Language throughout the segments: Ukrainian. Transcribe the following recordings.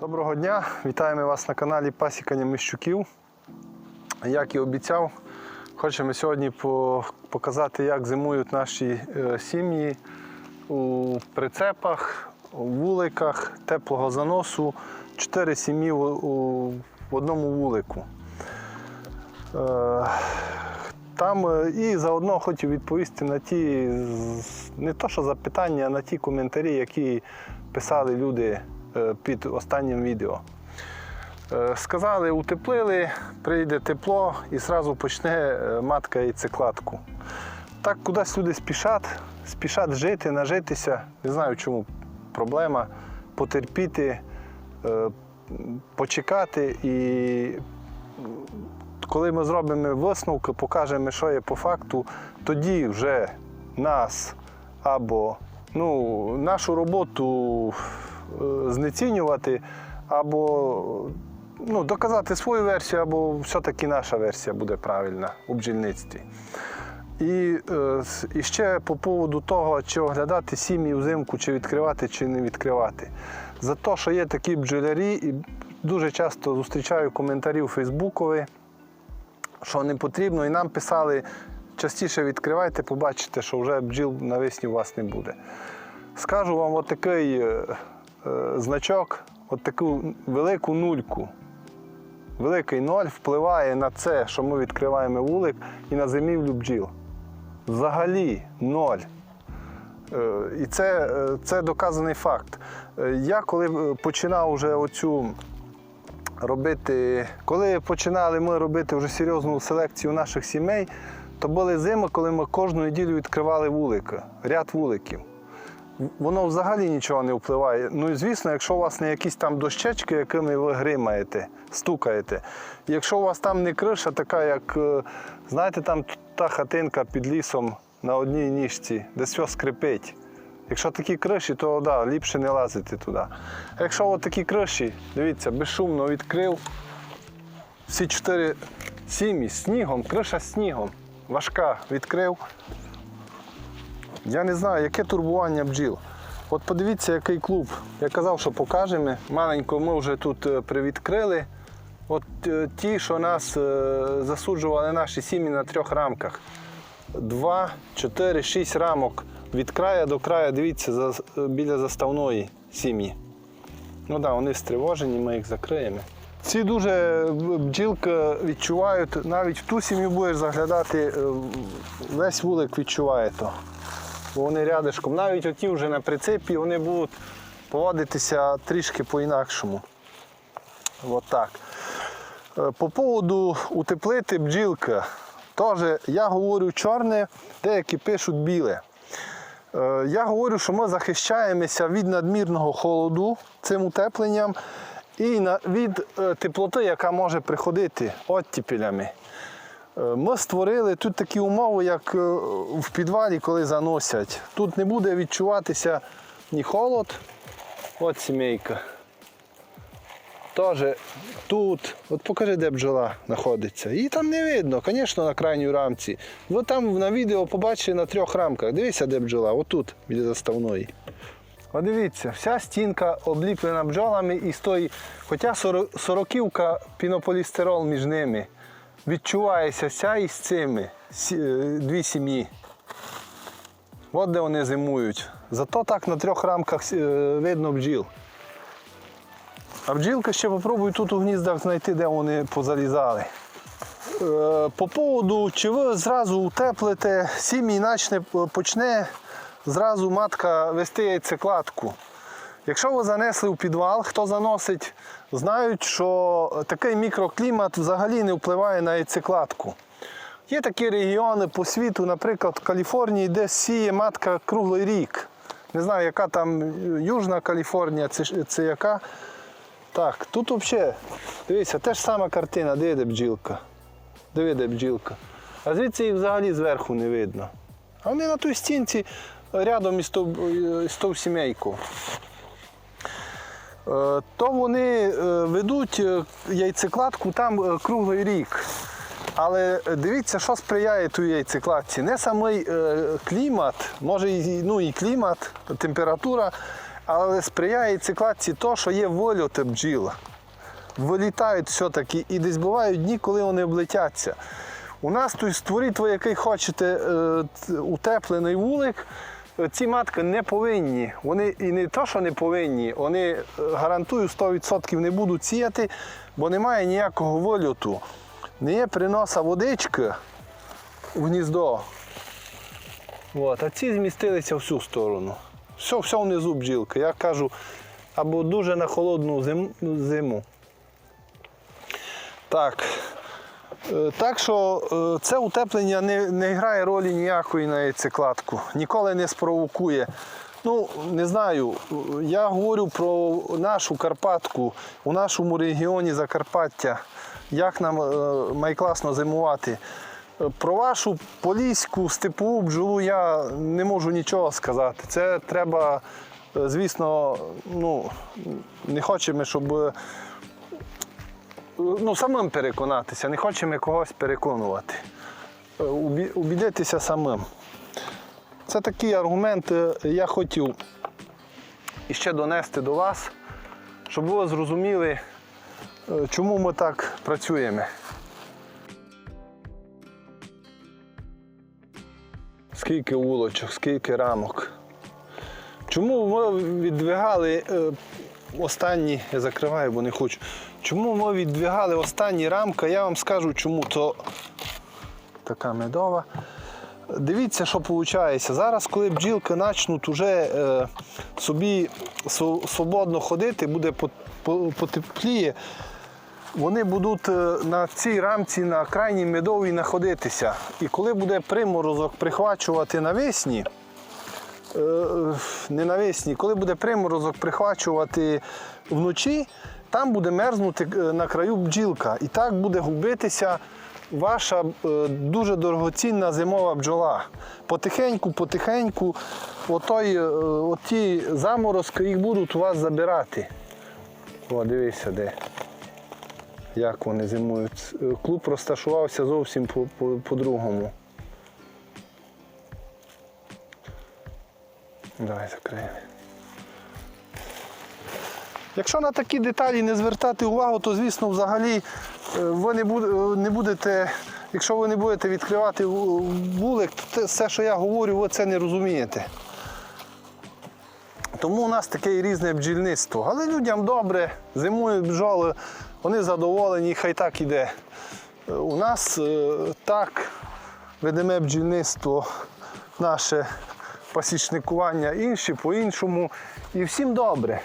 Доброго дня, вітаємо вас на каналі Пасікання Мищуків. Як і обіцяв, хочемо сьогодні показати, як зимують наші е, сім'ї у прицепах, у вуликах, теплого заносу. Чотири сім'ї в одному вулику. Е, Там е, і заодно хотів відповісти на ті не то, що запитання, а на ті коментарі, які писали люди під останнім відео. Е, Сказали, утеплили, прийде тепло і одразу почне е, матка яйцекладку. Так кудись люди спішать, спішать жити, нажитися. Не знаю, чому проблема. Потерпіти, е, почекати і коли ми зробимо висновки, покажемо, що є по факту, тоді вже нас або ну, нашу роботу е, знецінювати, або ну, доказати свою версію, або все-таки наша версія буде правильна у бджільництві. І, е, і ще по поводу того, чи оглядати сім'ї взимку, чи відкривати, чи не відкривати. За те, що є такі бджолярі, і дуже часто зустрічаю коментарі у Фейсбукові, що не потрібно, і нам писали, частіше відкривайте, побачите, що вже бджіл навесні у вас не буде. Скажу вам отакий е, е, значок, от таку велику нульку. Великий ноль впливає на це, що ми відкриваємо вулик і на зимівлю бджіл. Взагалі ноль. Е, І це, е, це доказаний факт. Е, Я коли е, починав вже оцю робити, коли починали ми робити вже серйозну селекцію наших сімей, то були зими, коли ми кожну неділю відкривали вулики, ряд вуликів. Воно взагалі нічого не впливає. Ну і звісно, якщо у вас не якісь там дощечки, якими ви гримаєте, стукаєте. Якщо у вас там не криша, така, як, е, знаєте, там та хатинка під лісом на одній ніжці, де все скрипить. Якщо такі криші, то да, ліпше не лазити туди. А якщо от такі криші, дивіться, безшумно відкрив, всі чотири сім'ї снігом, криша снігом, важка відкрив. Я не знаю, яке турбування бджіл. От подивіться, який клуб. Я казав, що покажемо. Маленько ми вже тут е, привідкрили. От е, ті, що нас е, засуджували наші сім'ї на трьох рамках. Два, чотири, шість рамок від краю до краю, дивіться, біля заставної сім'ї. Ну так, да, вони стривожені, ми їх закриємо. Ці дуже бджілки відчувають, навіть в ту сім'ю будеш заглядати, весь вулик відчуває то. Бо вони рядишком. Навіть оті вже на прицепі вони будуть поводитися трішки по-інакшому. От так. Е, По поводу утеплити бджілка. Теж я говорю чорне, деякі пишуть біле. Е, Я говорю, що ми захищаємося від надмірного холоду цим утепленням і від е, теплоти, яка може приходити оттіпелями. Е, Ми створили тут такі умови, як е, в підвалі, коли заносять. Тут не буде відчуватися ні холод. От сімейка. Теж тут, от покажи, де бджола знаходиться. Її там не видно, звісно, на крайній рамці. Ви там на відео побачили на трьох рамках. Дивіться, де бджола, отут, біля заставної. От дивіться, вся стінка обліплена бджолами і стоїть, хоча сороківка пінополістирол між ними. Відчувається ся із цими е, дві сім'ї. От де вони зимують. Зато так на трьох рамках е, видно бджіл. А бджілки ще попробуй тут у гніздах знайти, де вони позалізали. Е, По поводу, чи ви зразу утеплите, сім'ї почне зразу матка вести яйцекладку. Якщо ви занесли у підвал, хто заносить, знають, що такий мікроклімат взагалі не впливає на яйцекладку. Є такі регіони по світу, наприклад, в Каліфорнії, де сіє матка круглий рік. Не знаю, яка там Южна Каліфорнія, це, це яка. Так, тут взагалі, дивіться, те ж сама картина, де бджілка. Диви, де бджілка. А звідси їх взагалі зверху не видно. А вони на той стінці рядом із тов сімейку. Е, То вони е, ведуть е, яйцекладку там круглий рік. Але дивіться, що сприяє тій яйцекладці. Не самий клімат, може і, ну, і клімат, температура, Але сприяє цикладці то, що є вильоти бджіл. Вилітають все-таки і десь бувають дні, коли вони облетяться. У нас тут створіть ви який хочете утеплений вулик. Ці матки не повинні. Вони і не то, що не повинні, вони е, гарантую 100% не будуть сіяти, бо немає ніякого вильоту. Не є приноса водички в гніздо. От, а ці змістилися в всю сторону. Все, все внизу бджілки. Я кажу, або дуже на холодну зиму. Так. Е, Так що е, це утеплення не, не грає ролі ніякої на яйцекладку, ніколи не спровокує. Ну, не знаю, я говорю про нашу Карпатку, у нашому регіоні Закарпаття, як нам е, майкласно зимувати. Про вашу поліську степову бджолу я не можу нічого сказати. Це треба, звісно, ну, не хочемо, щоб ну, самим переконатися, не хочемо когось переконувати. Е, Убідитися самим. Це такий аргумент, е, я хотів іще донести до вас, щоб ви зрозуміли, е, чому ми так працюємо. Скільки вулочок, скільки рамок. Чому ми віддвигали останні, я закриваю, бо не хочу. Чому ми віддвигали останні рамки, я вам скажу чому. То така медова. Дивіться, що виходить. Зараз, коли бджілки почнуть уже е, собі свободно ходити, буде по- по- потепліє, вони будуть е, на цій рамці на крайній медовій знаходитися. І коли буде приморозок прихвачувати навесні, е, не навесні, коли буде приморозок прихвачувати вночі, там буде мерзнути е, на краю бджілка. І так буде губитися ваша е, дуже дорогоцінна зимова бджола. Потихеньку, потихеньку, отой, е, оті заморозки їх будуть у вас забирати. О, дивися де. Як вони зимують. Е, Клуб розташувався зовсім по- по- Давай закриємо. Якщо на такі деталі не звертати увагу, то звісно взагалі е, ви е, не будете, якщо ви не будете відкривати вулик, то все, що я говорю, ви це не розумієте. Тому у нас таке різне бджільництво. Але людям добре, зимують бджоли, вони задоволені, хай так іде. Е, У нас так ведеме бджільництво, наше пасічникування, інші по-іншому. І всім добре.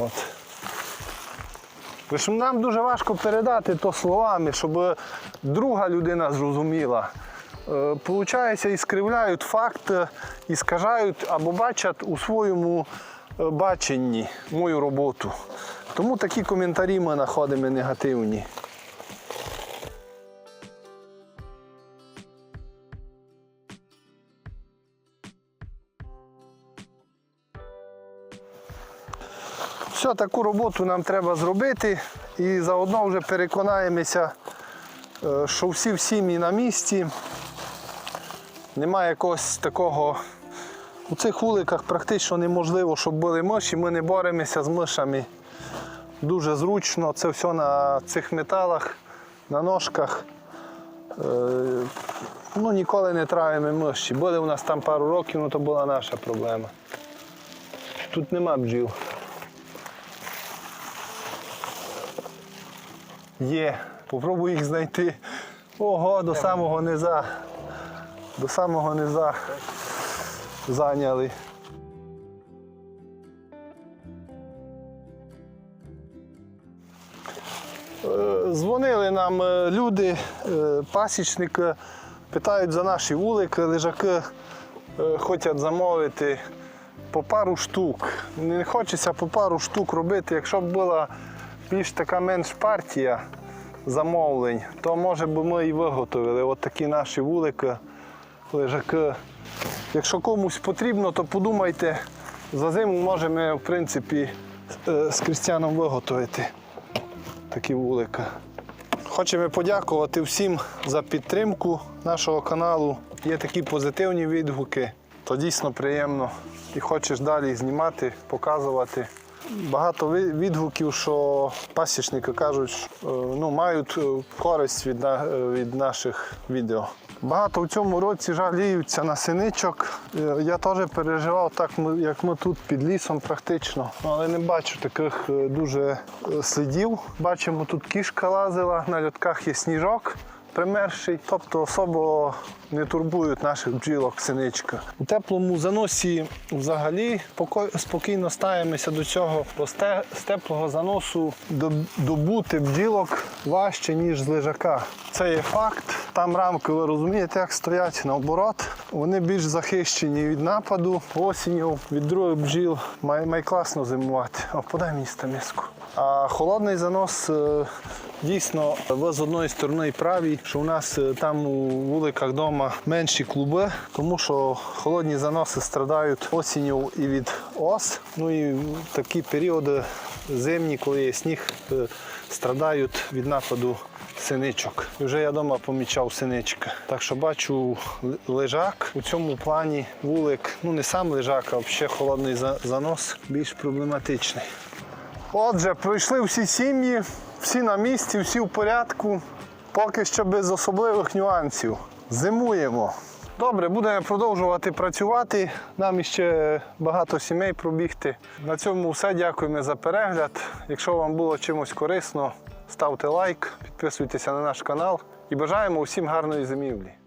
От. Лише нам дуже важко передати то словами, щоб друга людина зрозуміла. Е, Получається, і скривляють факт, е, і скажають або бачать у своєму е, баченні мою роботу. Тому такі коментарі ми знаходимо негативні. Все, таку роботу нам треба зробити і заодно вже переконаємося, е, що всі в сім'ї на місці. Немає якогось такого. У цих вуликах практично неможливо, щоб були миші. Ми не боремося з мишами. Дуже зручно. Це все на цих металах, на ножках. Е, Ну, ніколи не травимо миші. Були у нас там пару років, ну то була наша проблема. Тут нема бджіл. Є. Попробуй їх знайти. Ого, до самого низа. До самого низа зайняли. Е, Дзвонили нам е, люди, е, пасічники, питають за наші вулики, лежаки хочуть замовити по пару штук. Не хочеться по пару штук робити. Якщо б була більш така менш партія замовлень, то може б ми і виготовили. От наші вулики, лежаки. Якщо комусь потрібно, то подумайте, за зиму можемо, в принципі, е, з Крістяном виготовити такі вулики. Хочемо подякувати всім за підтримку нашого каналу. Є такі позитивні відгуки. то дійсно приємно. І хочеш далі знімати, показувати. Багато відгуків, що пасічники кажуть, е, ну, мають е, користь від, е, від наших відео. Багато в цьому році жаліються на синичок. Я теж переживав, так як ми тут під лісом практично, але не бачу таких дуже слідів. Бачимо, тут кішка лазила, на льотках є сніжок примерший, тобто особо не турбують наших бджілок синичка. У теплому заносі взагалі спокійно ставимося до цього, бо з, теплого заносу добути бджілок важче, ніж з лежака. Це є факт. Там рамки, ви розумієте, як стоять наоборот. Вони більш захищені від нападу осінню, від других бджіл. Має, має класно зимувати. О, подай мені стаміску. А холодний занос е, дійсно ви з одної сторони праві, що у нас е, там у вуликах вдома менші клуби, тому що холодні заноси страдають осінню і від ос. Ну і такі періоди зимні, коли є сніг, е, страдають від нападу синичок. Вже я вдома помічав синичка. Так що бачу лежак у цьому плані вулик, ну не сам лежак, а взагалі холодний занос більш проблематичний. Отже, пройшли всі сім'ї, всі на місці, всі в порядку. Поки що без особливих нюансів. Зимуємо. Добре, будемо продовжувати працювати. Нам іще багато сімей пробігти. На цьому все. Дякуємо за перегляд. Якщо вам було чимось корисно, ставте лайк, підписуйтеся на наш канал і бажаємо усім гарної зимівлі.